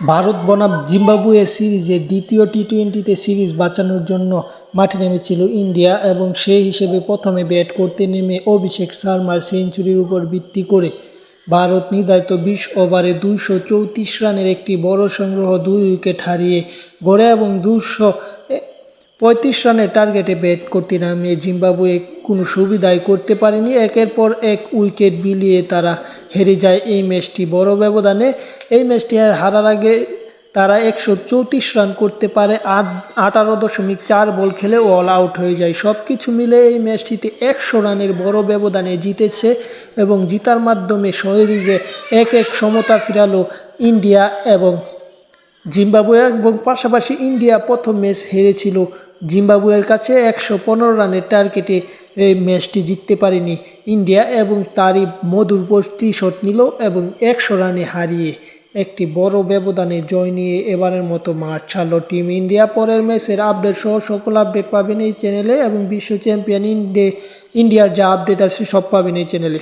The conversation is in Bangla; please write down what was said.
ভারত বনাম জিম্বাবুয়ে সিরিজে দ্বিতীয় টি টোয়েন্টিতে সিরিজ বাঁচানোর জন্য মাঠে নেমেছিল ইন্ডিয়া এবং সেই হিসেবে প্রথমে ব্যাট করতে নেমে অভিষেক শর্মার সেঞ্চুরির উপর ভিত্তি করে। ভারত নির্ধারিত বিশ ওভারে দুইশো চৌত্রিশ রানের একটি বড় সংগ্রহ দুই উইকেট হারিয়ে গড়ে এবং দুশো পঁয়ত্রিশ রানের টার্গেটে ব্যাট করতে নামিয়ে জিম্বাবুয়ে কোনো সুবিধাই করতে পারেনি। একের পর এক উইকেট বিলিয়ে তারা হেরে যায় এই ম্যাচটি। বড় ব্যবধানে এই ম্যাচটি হারার আগে তারা একশো চৌত্রিশ রান করতে পারে, আট, আঠারো দশমিক চার বল খেলে অল আউট হয়ে যায়। সব কিছু মিলে এই ম্যাচটিতে একশো রানের বড় ব্যবধানে জিতেছে এবং জিতার মাধ্যমে সিরিজে এক এক সমতা ফিরালো ইন্ডিয়া এবং জিম্বাবুয়ে এবং পাশাপাশি ইন্ডিয়া প্রথম ম্যাচ হেরেছিল। জিম্বাবুয়ের কাছে একশো পনেরো রানের টার্গেটে এই ম্যাচটি জিততে পারেনি। ইন্ডিয়া এবং তারই মধুর শট নিল এবং একশো রানে হারিয়ে একটি বড় ব্যবধানে জয় নিয়ে এবারের মতো মাঠ ছাড়ল টিম ইন্ডিয়া। পরের ম্যাচের আপডেট সহ সকল আপডেট পাবেন এই চ্যানেলে এবং বিশ্ব চ্যাম্পিয়ন ইন্ডিয়া ইন্ডিয়ার যা আপডেট আছে সব পাবেন এই চ্যানেলে।